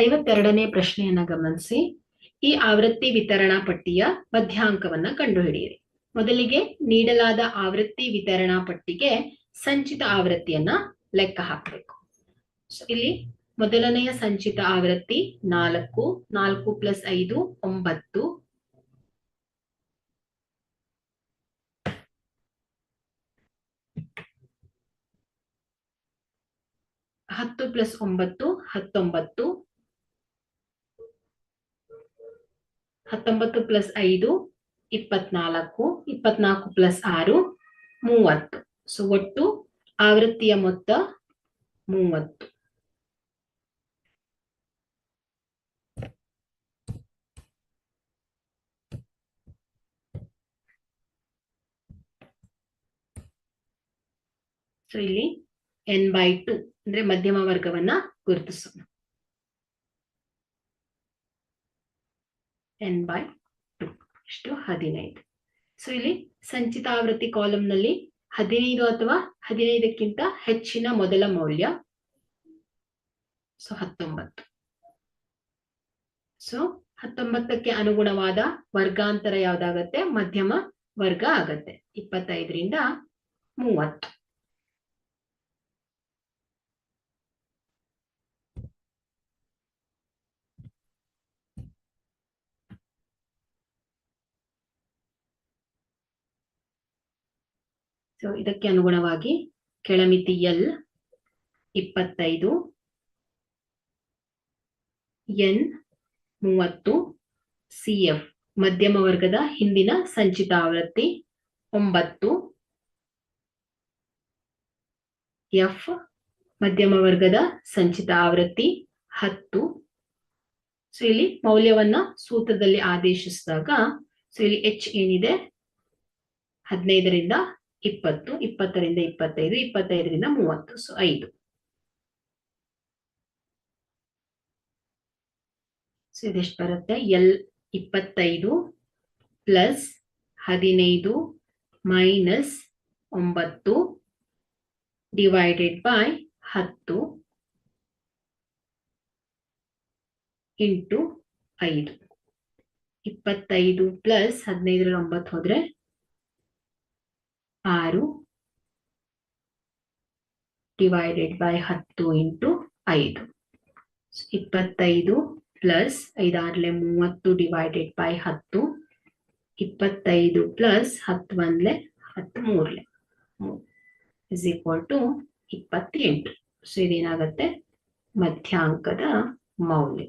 ಐವತ್ತೆರಡನೇ ಪ್ರಶ್ನೆಯನ್ನ ಗಮನಿಸಿ. ಈ ಆವೃತ್ತಿ ವಿತರಣಾ ಪಟ್ಟಿಯ ಮಧ್ಯಾಂಕವನ್ನ ಕಂಡುಹಿಡಿಯಿರಿ. ಮೊದಲಿಗೆ ನೀಡಲಾದ ಆವೃತ್ತಿ ವಿತರಣಾ ಪಟ್ಟಿಗೆ ಸಂಚಿತ ಆವೃತ್ತಿಯನ್ನ ಲೆಕ್ಕ ಹಾಕಬೇಕು. ಇಲ್ಲಿ ಮೊದಲನೆಯ ಸಂಚಿತ ಆವೃತ್ತಿ ನಾಲ್ಕು ನಾಲ್ಕು ಪ್ಲಸ್ ಐದು, ಒಂಬತ್ತು. ಹತ್ತು ಪ್ಲಸ್ ಒಂಬತ್ತು, ಹತ್ತೊಂಬತ್ತು. ಹತ್ತೊಂಬತ್ತು ಪ್ಲಸ್ ಐದು, ಇಪ್ಪತ್ನಾಲ್ಕು ಇಪ್ಪತ್ನಾಲ್ಕು ಪ್ಲಸ್ ಆರು, ಮೂವತ್ತು. ಸೊ ಒಟ್ಟು ಆವೃತ್ತಿಯ ಮೊತ್ತ ಮೂವತ್ತು. ಸೊ ಇಲ್ಲಿ ಎನ್ ಬೈ ಟು ಅಂದ್ರೆ ಮಧ್ಯಮ ವರ್ಗವನ್ನ ಗುರುತಿಸೋಣ. ಎನ್ ಬೈ ಟು ಇಷ್ಟು ಹದಿನೈದು. ಸೊ ಇಲ್ಲಿ ಸಂಚಿತ ಆವೃತ್ತಿ ಕಾಲಂನಲ್ಲಿ ಹದಿನೈದು ಅಥವಾ ಹದಿನೈದಕ್ಕಿಂತ ಹೆಚ್ಚಿನ ಮೊದಲ ಮೌಲ್ಯ ಸೊ ಹತ್ತೊಂಬತ್ತು. ಸೊ ಹತ್ತೊಂಬತ್ತಕ್ಕೆ ಅನುಗುಣವಾದ ವರ್ಗಾಂತರ ಯಾವ್ದಾಗತ್ತೆ? ಮಧ್ಯಮ ವರ್ಗ ಆಗತ್ತೆ. ಇಪ್ಪತ್ತೈದರಿಂದ ಮೂವತ್ತು. ಸೊ ಇದಕ್ಕೆ ಅನುಗುಣವಾಗಿ ಕೆಳಮಿತಿ ಎಲ್ ಇಪ್ಪತ್ತೈದು ಎನ್ ಮೂವತ್ತು ಸಿ ಎಫ್ ಮಧ್ಯಮ ವರ್ಗದ ಹಿಂದಿನ ಸಂಚಿತ ಆವೃತ್ತಿ ಒಂಬತ್ತು ಎಫ್ ಮಧ್ಯಮ ವರ್ಗದ ಸಂಚಿತ ಆವೃತ್ತಿ ಹತ್ತು. ಸೊ ಇಲ್ಲಿ ಮೌಲ್ಯವನ್ನ ಸೂತ್ರದಲ್ಲಿ ಆದೇಶಿಸಿದಾಗ ಸೊ ಇಲ್ಲಿ ಎಚ್ ಏನಿದೆ? ಹದಿನೈದರಿಂದ ಇಪ್ಪತ್ತು, ಇಪ್ಪತ್ತರಿಂದ ಇಪ್ಪತ್ತೈದು, ಇಪ್ಪತ್ತೈದರಿಂದ ಮೂವತ್ತು ಸೊ ಐದು. ಸೊ ಇದೆಷ್ಟು ಬರುತ್ತೆ? ಎಲ್ ಇಪ್ಪತ್ತೈದು ಪ್ಲಸ್ ಹದಿನೈದು ಮೈನಸ್ ಒಂಬತ್ತು ಡಿವೈಡೆಡ್ ಬೈ ಹತ್ತು ಇಂಟು ಐದು. ಇಪ್ಪತ್ತೈದು ಪ್ಲಸ್ ಹದಿನೈದರಲ್ಲಿ ಒಂಬತ್ತು ಹೋದ್ರೆ ಆರು ಡಿವೈಡೆಡ್ ಬೈ ಹತ್ತು ಇಂಟು ಐದು. ಇಪ್ಪತ್ತೈದು ಪ್ಲಸ್ ಐದಾರ್ಲೆ ಮೂವತ್ತು ಡಿವೈಡೆಡ್ ಬೈ ಹತ್ತು. ಇಪ್ಪತ್ತೈದು ಪ್ಲಸ್ ಹತ್ತು ಒಂದ್ಲೆ ಹತ್ತು ಮೂರ್ಲೆ ಇಸ್ ಈಕ್ವಲ್ ಟು ಇಪ್ಪತ್ತೆಂಟು. ಸೊ ಇದೇನಾಗತ್ತೆ? ಮಧ್ಯಾಂಕದ ಮೌಲ್ಯ.